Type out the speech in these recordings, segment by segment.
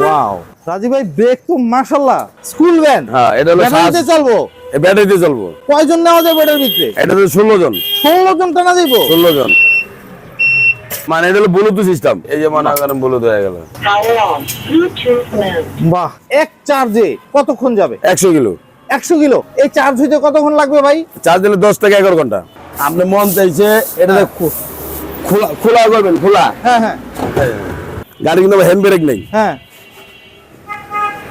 Wow Rajib ভাই break তো মাশাআল্লাহ। স্কুল ভ্যান হ্যাঁ এটা হলো ব্যাটারিতে চলবো। ব্যাটারিতে চলবো। কয়জন নেওয়া যাবে এটার ভিতরে এটা তো ষোলো জন। ষোলো জন টানা যাইবো ষোলো জন। মানে এটা হলো ব্লুটুথ সিস্টেম এই যে মনে করেন ব্লুটুথ হয়ে গেল. বাহ এক চার্জে কতক্ষণ যাবে? একশো কিলো। একশো কিলো। এই চার্জ হইতে কতক্ষণ লাগবে ভাই? চার্জ দিলে দশ থেকে এগারো ঘণ্টা। আপনি মন চাইছে এটা খোলা খোলা করবেন খোলা। হ্যাঁ হ্যাঁ। গাড়ি কিন্তু হ্যান্ড ব্রেক নেই। হ্যাঁ।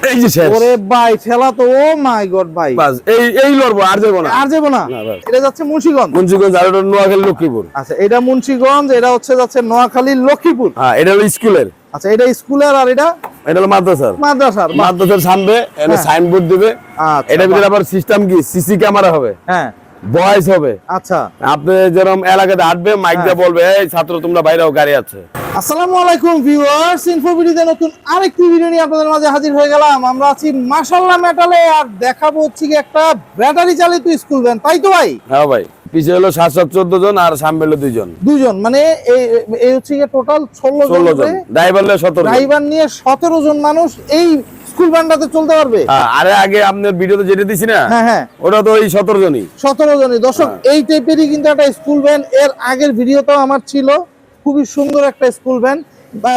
এই যে শেষ। ওরে ভাই ঠেলা তো ও মাই গড ভাই। বাস এই এই লড়বো আর যাব না। আর যাব না? এটা যাচ্ছে মুন্সিগঞ্জ। মুন্সিগঞ্জ আর এটা নোয়াখালী লক্ষ্মীপুর। আচ্ছা এটা মুন্সিগঞ্জ এটা হচ্ছে যাচ্ছে নোয়াখালী লক্ষ্মীপুর। হ্যাঁ এটা হলো স্কুলের। আচ্ছা এটা স্কুলের আর এটা এটা হলো মাদ্রাসার। মাদ্রাসার মাদ্রাসার সামনে এখানে হ্যাঁ। সাইনবোর্ড দিবে। আচ্ছা, এটার ভিতরে আবার সিস্টেম কি? সিসি ক্যামেরা হবে। হ্যাঁ। ভয়েস হবে। আচ্ছা। আপনি যেরকম এলাকাতে হাঁটবে মাইক দিয়ে হ্যাঁ। বলবে এই ছাত্র তোমরা বাইরেও গাড়ি আছে। আসসালামু আলাইকুম ভিউয়ার্স ইনফো ভিডিওতে নতুন আরেকটি ভিডিও নিয়ে আপনাদের মাঝে হাজির হয়ে গেলাম। আমরা আছি মেটালে আর দেখাবো হচ্ছে কি একটা ব্যাটারি চালিত স্কুল ভ্যান তাই তো ভাই? হ্যাঁ ভাই। পিছিয়ে হলো সাত সাত চোদ্দ জন আর সামনে হলো দুইজন। দুজন মানে এই এই হচ্ছে টোটাল ষোলো জন ড্রাইভার হলো সতেরো জন। ড্রাইভার নিয়ে সতেরো জন মানুষ। এই স্কুল ভ্যানটাতে চলতে পারবে? হ্যাঁ, আরে আগে আপনার ভিডিওতে যেটা দিছি না হ্যাঁ হ্যাঁ। ওটা তো ওই সতেরো জনই। সতেরো জনই। দর্শক হ্যাঁ। এই টাইপেরই কিন্তু একটা স্কুল ভ্যান এর আগের ভিডিওটাও আমার ছিল। খুবই সুন্দর একটা স্কুল ভ্যান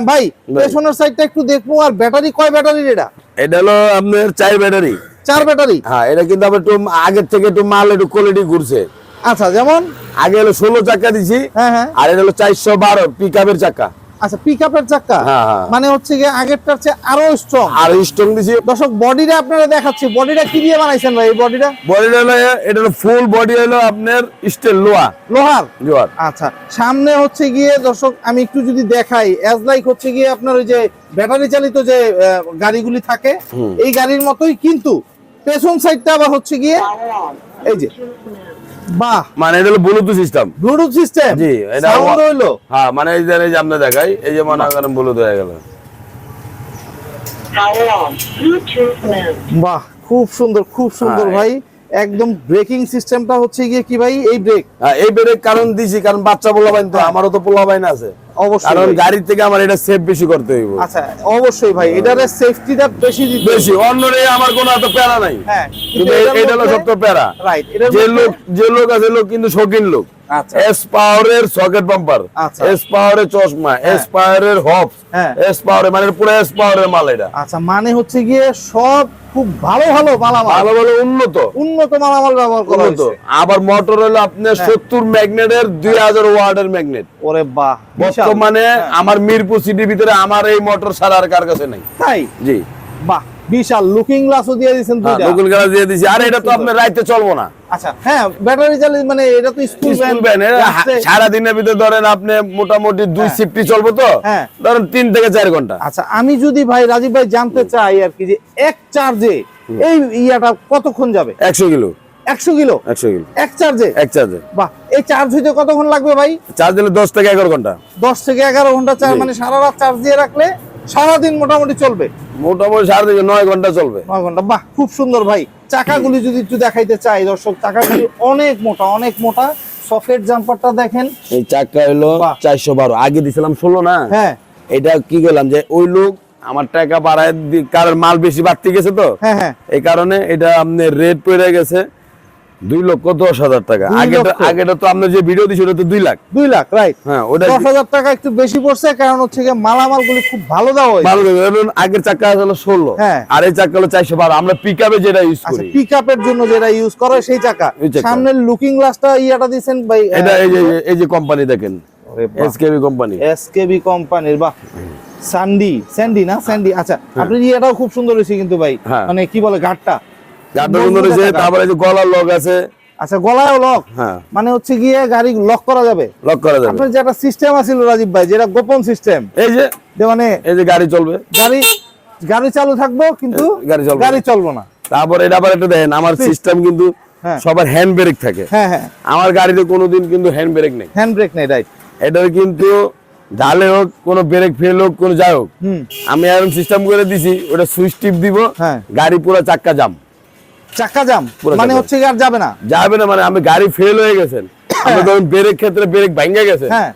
ভাই। পেছনের সাইডটা একটু দেখব। আর ব্যাটারি কয় ব্যাটারির এটা? এটা হলো আপনার চার ব্যাটারি চার ব্যাটারি হ্যাঁ এটা কিন্তু আবার একটু আগের থেকে একটু মাল একটু কোয়ালিটি ঘুরছে। আচ্ছা যেমন? আগে হলো ষোলো চাকা দিছি হ্যাঁ হ্যাঁ। আর এটা হলো চারশো বারো পিক চাকা। আচ্ছা পিক আপের চাক্কা হ্যাঁ, হ্যাঁ। মানে হচ্ছে গিয়ে আগেরটার চেয়ে আরও স্ট্রং আর স্ট্রং দিছি দর্শক বডিটা আপনারা দেখাচ্ছি। বডিটা কি দিয়ে বানাইছেন ভাই এই বডিটা? বডি হলো এটা ফুল বডি হলো আপনার স্টিল লোহা লোহার? জোয়ার আচ্ছা সামনে হচ্ছে গিয়ে দর্শক আমি একটু যদি দেখাই অ্যাজ লাইক হচ্ছে গিয়ে আপনার ওই যে ব্যাটারি চালিত যে গাড়িগুলি থাকে এই গাড়ির মতোই কিন্তু পেছন সাইডটা আবার হচ্ছে গিয়ে এই যে. বাহ। মানে এটা হলো ব্লুটুথ সিস্টেম ব্লুটুথ সিস্টেম জি, এটা সাউন্ড হইল? হ্যাঁ মানে এই যে এই আমরা দেখাই এই যে মনে করেন ব্লুটুথ হয়ে গেল. বাহ খুব সুন্দর খুব সুন্দর হ্যাঁ। ভাই। একদম ব্রেকিং সিস্টেমটা হচ্ছে গিয়ে কি ভাই? এই ব্রেক। হ্যাঁ, এই ব্রেক কারণ দিছি কারণ বাচ্চা পোলাবাইন তো আমারও তো পোলাবাইন আছে। অবশ্যই কারণ। গাড়ির থেকে আমার এটা সেফ বেশি করতে হইব। আচ্ছা অবশ্যই ভাই এটার সেফটিটা বেশি দিতে বেশি অন্যরে আমার কোনো এত প্যারা নাই। হ্যাঁ কিন্তু এটা হলো সবচেয়ে প্যারা। রাইট যে লোক যে লোক আছে লোক কিন্তু শৌখিন লোক। এস পাওয়ারের সকেট পাম্পার। এস পাওয়ারের চশমা এস পাওয়ারের হপস হ্যাঁ। এস পাওয়ারের মানে পুরো এস পাওয়ারের মাল এটা। আচ্ছা মানে হচ্ছে গিয়ে সব খুব ভালো ভালো মালামাল। ভালো ভালো উন্নত। উন্নত মালামাল ব্যবহার করা হয়েছে। আবার মোটর হলো আপনার হ্যাঁ। সত্তর ম্যাগনেটের দুই হাজার ওয়ার্ডের ম্যাগনেট ওরে বাহ। বর্তমানে হ্যাঁ। আমার মিরপুর সিটির ভিতরে আমার এই মোটর ছাড়া আর কার কাছে নেই। তাই? জি। বাহ বিশাল। লুকিং গ্লাসও দিয়ে দিয়েছেন দুইটা। নকুল গাড়া দিয়ে দিছি আর এটা তো। আপনার রাইতে চলবো না। আচ্ছা হ্যাঁ ব্যাটারি চালিত মানে এটা তো স্কুল স্কুল ভ্যান সারা দিনের ভিতরে ধরেন আপনি মোটামুটি দুই হ্যাঁ। শিফটি চলবো তো? হ্যাঁ। ধরেন তিন থেকে চার ঘণ্টা। আচ্ছা আমি যদি ভাই রাজীব ভাই জানতে চাই আর কি যে এক চার্জে এই ইয়াটা কতক্ষণ যাবে? একশো কিলো। একশো কিলো? একশো কিলো। এক চার্জে এক চার্জে বাহ এই চার্জ হইতে কতক্ষণ লাগবে ভাই? চার্জ দিলে দশ থেকে এগারো ঘণ্টা। দশ থেকে এগারো ঘণ্টা চার্জ মানে সারা রাত চার্জ দিয়ে রাখলে সারাদিন মোটামুটি চলবে? মোটামুটি থেকে নয় ঘণ্টা চলবে। নয় ঘণ্টা। বাহ খুব সুন্দর ভাই। চাকাগুলি যদি একটু দেখাইতে চাই দর্শক চাকাগুলি অনেক মোটা অনেক মোটা। সফেট জাম্পারটা দেখেন। এই চাকা হলো। চারশো বারো। আগে দিছিলাম ষোলো না? হ্যাঁ। এটা কি করলাম যে ওই লোক আমার টাকা বাড়ায় কারণ মাল বেশি বাড়তে গেছে তো? হ্যাঁ হ্যাঁ। এই কারণে এটা আপনি রেট পড়ে গেছে। দুই লক্ষ দশ হাজার টাকা। আগেটা আগেটা তো আপনার যে ভিডিও দিছি ওটা তো দুই লাখ। দুই লাখ রাইট হ্যাঁ ওটা দশ হাজার টাকা একটু বেশি পড়ছে কারণ হচ্ছে মালামাল গুলি খুব ভালো দেওয়া হয়েছে। ভালো আগের চাকা হলো ষোলো। হ্যাঁ। আর এই চাকা হলো চারশো বারো। আমরা পিক আপে যেটা ইউজ আচ্ছা করি। পিক আপের জন্য যেটা ইউজ করে সেই চাকা। সামনের লুকিং গ্লাসটা ইয়াটা দিয়েছেন ভাই এটা এই যে এই যে কোম্পানি দেখেন। এসকেবি কোম্পানি এসকেবি কোম্পানির বাহ। স্যান্ডি স্যান্ডি না? স্যান্ডি আচ্ছা আপনি ইয়েটাও খুব সুন্দর হয়েছে কিন্তু ভাই। হ্যাঁ। মানে কি বলে ঘাটটা গাড়িটা সুন্দর হয়েছে তারপরে যে গলার লক আছে। আচ্ছা গলায়ও লক? হ্যাঁ। মানে হচ্ছে গিয়ে গাড়ি লক করা যাবে? লক করা যাবে। আপনার যে একটা সিস্টেম আছিল রাজীব ভাই যেটা গোপন সিস্টেম। এই যে মানে এই যে গাড়ি চলবে। গাড়ি গাড়ি চালু থাকব কিন্তু গাড়ি চলবে না। গাড়ি চলবো না। তারপর এটা আবার একটু দেখেন আমার সিস্টেম কিন্তু হ্যাঁ। সবার হ্যান্ড ব্রেক থাকে। হ্যাঁ হ্যাঁ। আমার গাড়িতে কোনোদিন কিন্তু হ্যান্ড ব্রেক নেই। হ্যান্ড ব্রেক নেই রাইট এটার কিন্তু ঢালে হোক কোনো ব্রেক ফেল হোক কোনো যাই হোক আমি এরকম সিস্টেম করে দিছি ওটা সুইচ টিপ দিব হ্যাঁ। গাড়ি পুরো চাক্কা জাম চাক্কা জাম। মানে হচ্ছে আর যাবে না। যাবে না মানে আমি গাড়ি ফেল হয়ে গেছেন। আপনি ধরুন ব্রেক ক্ষেত্রে ব্রেক ভাঙ্গে গেছে। হ্যাঁ।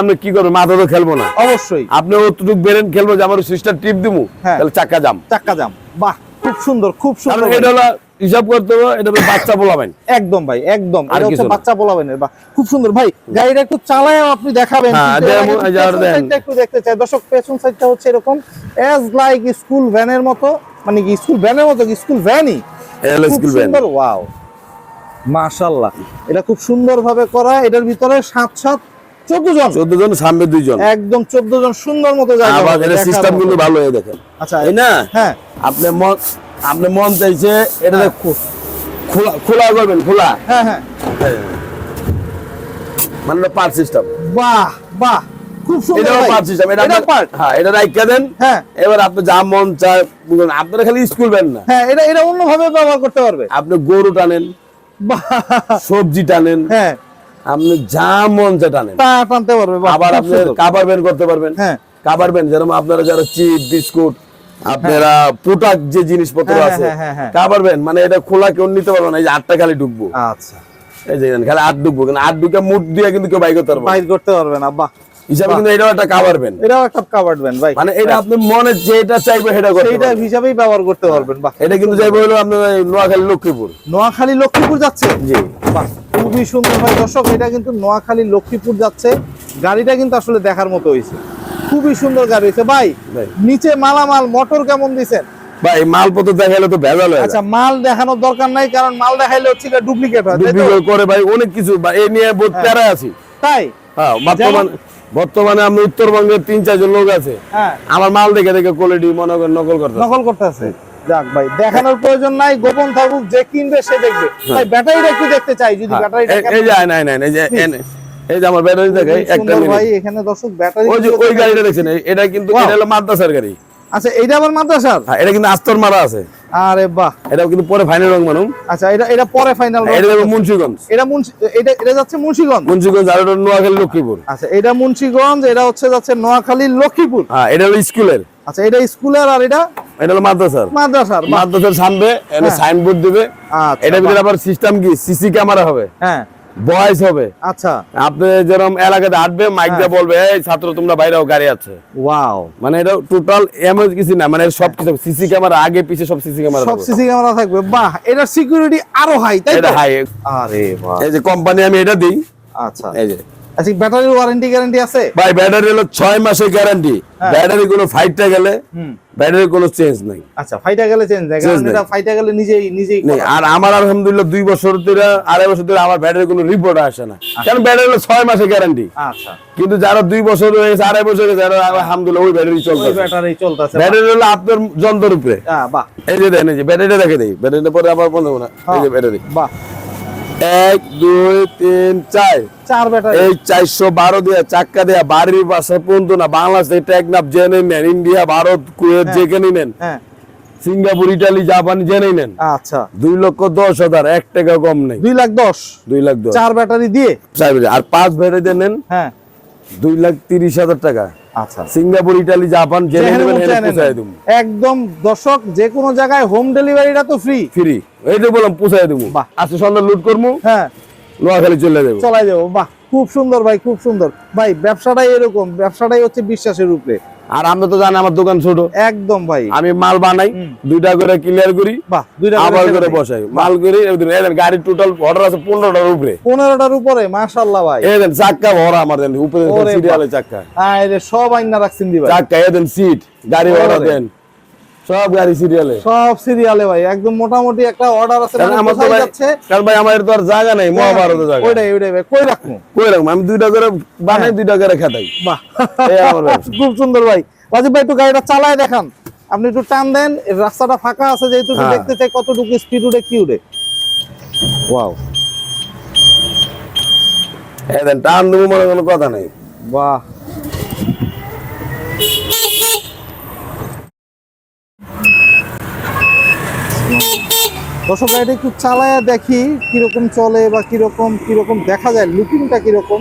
আপনি কি করবেন মাথা তো খেলব না। অবশ্যই। আপনি অতটুকু ব্রেন খেলব যে আমার সিস্টার টিপ দিমু হ্যাঁ। তাহলে চাক্কা জাম। চাক্কা জাম। বাহ খুব সুন্দর খুব সুন্দর এটা হলো হিসাব করতে হবে এটা বাচ্চা বলাবেন। একদম ভাই একদম। এটা হচ্ছে বাচ্চা খুব সুন্দর। ভাই গাড়িটা একটু চালায় আপনি দেখাবেন। হ্যাঁ, একটু দেখতে চাই। দর্শক পেছন সাইডটা হচ্ছে এরকম অ্যাজ লাইক স্কুল ভ্যানের মতো মানে কি স্কুল ভ্যানের মতো স্কুল ভ্যানই এটা খুব স্কুল ভ্যান সুন্দর ওয়াও মাশাআল্লাহ। এটা খুব সুন্দর ভাবে করা এটার ভিতরে সাত সাত চোদ্দ জন। চোদ্দ জন সামনে দুইজন একদম চোদ্দ জন সুন্দর মতো জায়গা আবার এটা সিস্টেম কিন্তু ভালো হয়ে দেখেন। আচ্ছা তাই না? হ্যাঁ। আপনি মন আপনি মন চাইছে এটা হ্যাঁ। খোলা খোলা করবেন খোলা। হ্যাঁ হ্যাঁ। মানে পার্ট সিস্টেম বাহ বাহ। খুব সুন্দর এটাও পার্ট সিস্টেম এটা এটা আপনি- পার্ট হ্যাঁ এটা রাইখা দেন। হ্যাঁ। এবার আপনি যা মন চায় আপনারা খালি স্কুল না। হ্যাঁ এটা এটা অন্যভাবে ব্যবহার করতে পারবে। আপনি গরু টানেন সবজি টানেন হ্যাঁ। আপনি যা মন চা টানেন। তা টানতে পারবে আবার আপনি কাবার ব্যান করতে পারবেন। হ্যাঁ। কাবার ব্যান যেরকম আপনারা যারা চিপ বিস্কুট আপনারা পোটাক যে জিনিসপত্র আছে। কাবার ব্যান মানে এটা খোলা কেউ নিতে পারবে না এই যে আটটা খালি ঢুকবো। আচ্ছা। এই যে খালি আট ঢুকবো কিন্তু আট ঢুকে মুখ দিয়ে কিন্তু কেউ বাই করতে পারবে। করতে পারবে না বাহ। হিসাবে কিন্তু এটাও একটা এটাও একটা ব্যান্ড ভাই। মানে এটা আপনি মনে যেটা চাইবে সেটা করতে হিসাবেই ব্যবহার করতে পারবেন বাহ। এটা কিন্তু যাইবে হলো আপনার নোয়াখালী লক্ষ্মীপুর। নোয়াখালী লক্ষ্মীপুর যাচ্ছে? জি। বাহ খুবই সুন্দর ভাই। দর্শক এটা কিন্তু নোয়াখালী লক্ষ্মীপুর যাচ্ছে। গাড়িটা কিন্তু আসলে দেখার মতো হয়েছে। খুবই সুন্দর গাড়ি হয়েছে। ভাই। নিচে মালামাল মোটর কেমন দিছেন? ভাই মালপত্র দেখাইলে তো ভেজাল হয়ে আচ্ছা মাল দেখানোর দরকার নাই কারণ মাল দেখাইলে হচ্ছে ডুপ্লিকেট হয় ডুপ্লিকেট করে ভাই অনেক কিছু। এই নিয়ে বহুত হ্যাঁ। প্যারায় আছি। তাই? হ্যাঁ বর্তমান বর্তমানে আমি উত্তরবঙ্গের তিন চারজন লোক আছে। হ্যাঁ। আমার মাল দেখে দেখে কোয়ালিটি মনে করেন নকল করতে নকল করতেছে। যাক ভাই দেখানোর প্রয়োজন নাই গোপন থাকুক যে কিনবে সে দেখবে। ভাই ব্যাটারিটা একটু দেখতে চাই যদি ব্যাটারিটা হ্যাঁ। এই যে নাই নাই নাই, এই যে এই যে আমার ব্যাটারি দেখে একটা ভাই এখানে দর্শক ব্যাটারি ওই যে ওই গাড়িটা দেখছেন এই- এটা কিন্তু এটা হলো মাদ্রাসার গাড়ি। আচ্ছা এইটা আবার মাদ্রাসার? হ্যাঁ এটা কিন্তু আস্তর মারা আছে। আরে বাহ। এটা কিন্তু পরে ফাইনাল রং মানুম। আচ্ছা এটা এটা পরে ফাইনাল এটা যাবে মুন্সিগঞ্জ। এটা মুন্সি এটা এটা যাচ্ছে মুন্সিগঞ্জ? মুন্সিগঞ্জ আর এটা নোয়াখালী লক্ষ্মীপুর। আচ্ছা এটা মুন্সিগঞ্জ এটা হচ্ছে যাচ্ছে নোয়াখালী লক্ষ্মীপুর। হ্যাঁ এটা হলো স্কুলের। আচ্ছা এটা স্কুলের আর এটা এটা হলো মাদ্রাসার। মাদ্রাসার মাদ্রাসার সামনে এটা হ্যাঁ। সাইনবোর্ড দিবে। আচ্ছা এটার ভিতরে আবার সিস্টেম কি? সিসি ক্যামেরা হবে। হ্যাঁ। ভয়েস হবে। আচ্ছা। আপনি যেরকম এলাকাতে আসবে মাইক দিয়ে বলবে এই ছাত্র তোমরা বাইরেও গাড়ি আছে। ওয়াও মানে এটা টোটাল এমন কিছু না মানে সব কিছু সিসি ক্যামেরা আগে পিছে সব সিসি ক্যামেরা সব সিসি ক্যামেরা থাকবে। বাহ এটা সিকিউরিটি আরও হাই তাই এটা হাই আরে বাহ। এই যে কোম্পানি আমি এটা দিই। আচ্ছা। এই যে। আচ্ছা ব্যাটারির ওয়ারেন্টি গ্যারান্টি আছে? ভাই ব্যাটারি হলো ছয় মাসের গ্যারান্টি। ব্যাটারি কোনো ফাইটটা গেলে ব্যাটারি কোনো চেঞ্জ নাই। আচ্ছা ফাইটা গেলে চেঞ্জ হয় কারণ এটা ফাইটা গেলে নিজেই নিজেই নেই। আর আমার আলহামদুলিল্লাহ দুই বছর ধরে আড়াই বছর ধরে আমার ব্যাটারি কোনো রিপোর্ট আসে না। কারণ ব্যাটারি হলো ছয় মাসের গ্যারান্টি আচ্ছা। কিন্তু যারা দুই বছর হয়ে গেছে আড়াই বছর হয়ে গেছে আলহামদুলিল্লাহ ওই ব্যাটারি ওই ব্যাটারি চলতেছে। ব্যাটারি হলো আপনার যন্ত্রের উপরে হ্যাঁ বাহ। এই যে দেন এই যে ব্যাটারিটা দেখে দেই। ব্যাটারিটা পরে আবার বন্ধ না। এই যে ব্যাটারি বাহ। এক দুই তিন চার। চার ব্যাটারি। এই চারশো বারো দিয়া চাক্কা দেয়া বাড়ির বাসা পর্যন্ত না বাংলাদেশ টেকনাফ জেনে নেন ইন্ডিয়া ভারত কুয়েত যেখানে নেন হ্যাঁ। সিঙ্গাপুর ইটালি জাপান জেনে নেন আচ্ছা। দুই লক্ষ দশ হাজার এক টাকা কম নেই। দুই লাখ দশ। দুই লাখ দশ। চার ব্যাটারি দিয়ে। আর পাঁচ ব্যাটারি দিয়ে নেন হ্যাঁ। দুই লাখ তিরিশ হাজার টাকা। আচ্ছা। সিঙ্গাপুর ইটালি জাপান একদম দর্শক যে কোনো জায়গায় হোম ডেলিভারিটা তো ফ্রি ফ্রি এইটা বললাম পুষাই দেবো। বাহ। আজকে সন্ধ্যা লুট করব। হ্যাঁ। নোয়াখালী চলে যাব। চলে যাব। বাহ খুব সুন্দর ভাই খুব সুন্দর। ভাই ব্যবসাটাই এরকম ব্যবসাটাই হচ্ছে বিশ্বাসের উপরে। আর আমরা তো জানি আমার দোকান ছোট। একদম ভাই। আমি মাল বানাই দুইটা করে ক্লিয়ার করি আবার করে বসাই। মাল করি গাড়ির টোটাল অর্ডার আছে পনেরোটার উপরে। পনেরোটার উপরে মাশাল্লাহ ভাই। এই দেন চাক্কা ভরা আমার উপরে সিরিয়ালে চাক্কা। সব আইনা রাখছেন দিবা চাক্কা এই সিট গাড়ি ভরা অর্ডার দেন। সব গাড়ি সিরিয়ালে সব সিরিয়ালে ভাই একদম মোটামুটি একটা অর্ডার আছে মানে আমার তো ভাই কারণ ভাই আমার তো আর জায়গা নেই মহাভারত জায়গা। ওইটাই ওইটাই ভাই কই রাখব? কই রাখব? আমি দুইটা করে বানাই দুইটা করে খেতাই বাহ। খুব সুন্দর ভাই। রাজীব ভাই একটু গাড়িটা চালায় দেখান। আপনি একটু টান দেন রাস্তাটা ফাঁকা আছে যেহেতু হ্যাঁ। দেখতে চাই কতটুকু স্পিড উঠে কি উঠে। ওয়াও টান দেবো মনে কোনো কথা নেই। বাহ। দর্শক গাড়িটা একটু চালায়া দেখি কীরকম চলে বা কীরকম কীরকম দেখা যায় লুকিংটা কীরকম।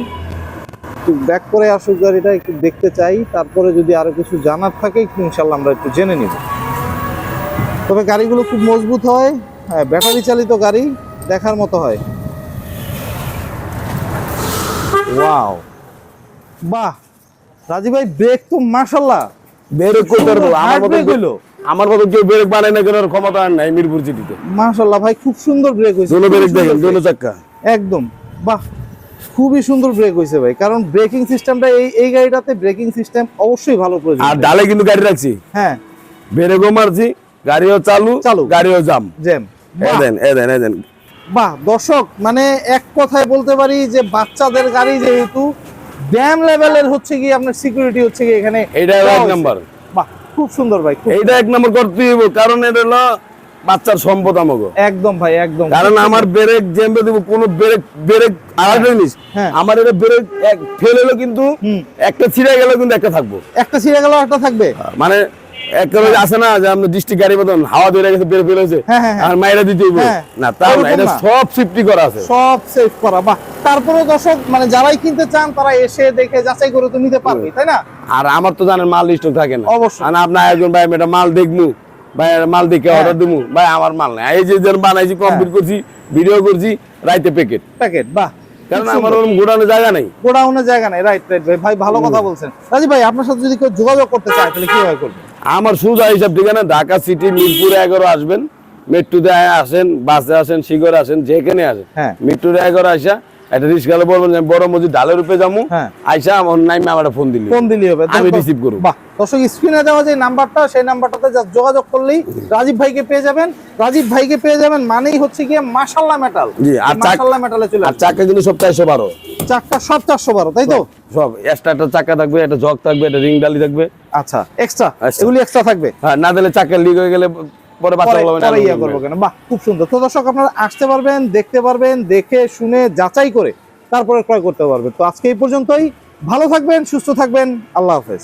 একটু ব্যাক করে আসুক গাড়িটা একটু দেখতে চাই। তারপরে যদি আরও কিছু জানার থাকে একটু ইনশাল্লাহ আমরা একটু জেনে নিব। তবে গাড়িগুলো খুব মজবুত হয়। হ্যাঁ ব্যাটারি চালিত গাড়ি দেখার মতো হয়। ওয়াও বাহ! রাজীব ভাই ব্রেক তো মাশাল্লাহ ব্রেক করতে পারব আমার মতো। আমার মতো কেউ ব্রেক বানায় না কেন ওর ক্ষমতা আর নাই মিরপুর সিটিতে ভাই খুব সুন্দর ব্রেক হয়েছে দোনো ব্রেক দেখেন। দোনো চাক্কা। একদম বাহ খুবই সুন্দর ব্রেক হয়েছে ভাই কারণ ব্রেকিং সিস্টেমটা এই এই গাড়িটাতে ব্রেকিং সিস্টেম অবশ্যই ভালো প্রয়োজন আর ডালে কিন্তু গাড়ি রাখছি। হ্যাঁ। ব্রেকও মারছি গাড়িও চালু চালু। গাড়িও জাম। জ্যাম। এদেন এদেন এদেন বাহ দর্শক মানে এক কথায় বলতে পারি যে বাচ্চাদের গাড়ি যেহেতু ড্যাম লেভেলের হচ্ছে কি আপনার সিকিউরিটি হচ্ছে কি এখানে এইটা এক নাম্বার। খুব সুন্দর ভাই এইটা এক নম্বর করতে হইব কারণ এটা হলো বাচ্চার সম্পদ আমাকে একদম ভাই একদম। কারণ আমার ব্রেক জেমবে দেব কোন ব্রেক ব্রেক আলাদা জিনিস হ্যাঁ। আমার এটা ব্রেক এক ফেল হলো কিন্তু একটা ছিঁড়ে গেল কিন্তু একটা থাকব। একটা ছিঁড়ে গেল একটা থাকবে? মানে একটা আছে না যে আমরা ডিস্ট্রিক্ট গাড়ি মতন হাওয়া ধরে গেছে বের ফেল হয়েছে হ্যাঁ, হ্যাঁ, হ্যাঁ। আর মাইরা দিতে হইব। না তার না। এটা সব সেফটি করা আছে। সব সেভ করা। বাহ। তারপরে দর্শক মানে যারাই কিনতে চান তারা এসে দেখে যাচাই করে তো নিতে পারবে তাই না? আর আমার তো জানেন মাল স্টক থাকে না। অবশ্যই। আর আপনার একজন ভাই এটা মাল দেখমু ভাই মাল দেখে। অর্ডার দিমু ভাই আমার মাল নাই। এই যে যেন বানাইছি কমপ্লিট করছি ভিডিও করছি রাইতে প্যাকেট প্যাকেট বাহ। কারণ আমার ওরকম জায়গা নাই। জায়গা নেই। রাইট রাইট ভাই ভাই ভালো কথা বলছেন। রাজীব ভাই আপনার সাথে যদি কেউ যোগাযোগ করতে চায় তাহলে কীভাবে করবে? আমার সোজা হিসাব ঠিকানা ঢাকা সিটি মিরপুর এগারো আসবেন। মেট্রোতে আসেন বাসে আসেন শিগরে আসেন যেখানে আসেন। হ্যাঁ। মিরপুর এগারো আসা একটা রিক্সালে বলবেন আমি বড় মসজিদ ডালের রূপে যাব। হ্যাঁ। আইসা আমার নাইমে আমার ফোন দিলি। ফোন দিলি হবে। আমি receive করব। দর্শক স্ক্রিনে দেওয়া যে নাম্বারটা সেই নাম্বারটাতে যোগাযোগ করলেই রাজীব ভাইকে পেয়ে যাবেন। রাজীব ভাইকে পেয়ে যাবেন মানেই হচ্ছে গিয়ে মাশাল্লাহ মেটাল জি, আর চাক- মাশাল্লাহ মেটালে চলে আর চাকা কিন্তু সব চারশো বারো। চারটা সব চারশো বারো তাই তো? সব এক্সট্রা একটা চাকা থাকবে একটা জগ থাকবে একটা রিং ডালি থাকবে। আচ্ছা এক্সট্রা এগুলি এক্সট্রা থাকবে? হ্যাঁ না দিলে চাকা লিক হয়ে গেলে পরে বাচ্চা বলবেন ইয়া করব কেন? বাহ খুব সুন্দর। তো দর্শক আপনারা আসতে পারবেন দেখতে পারবেন দেখে শুনে যাচাই করে তারপরে ক্রয় করতে পারবেন। তো আজকে এই পর্যন্তই। ভালো থাকবেন সুস্থ থাকবেন। আল্লাহ হাফেজ।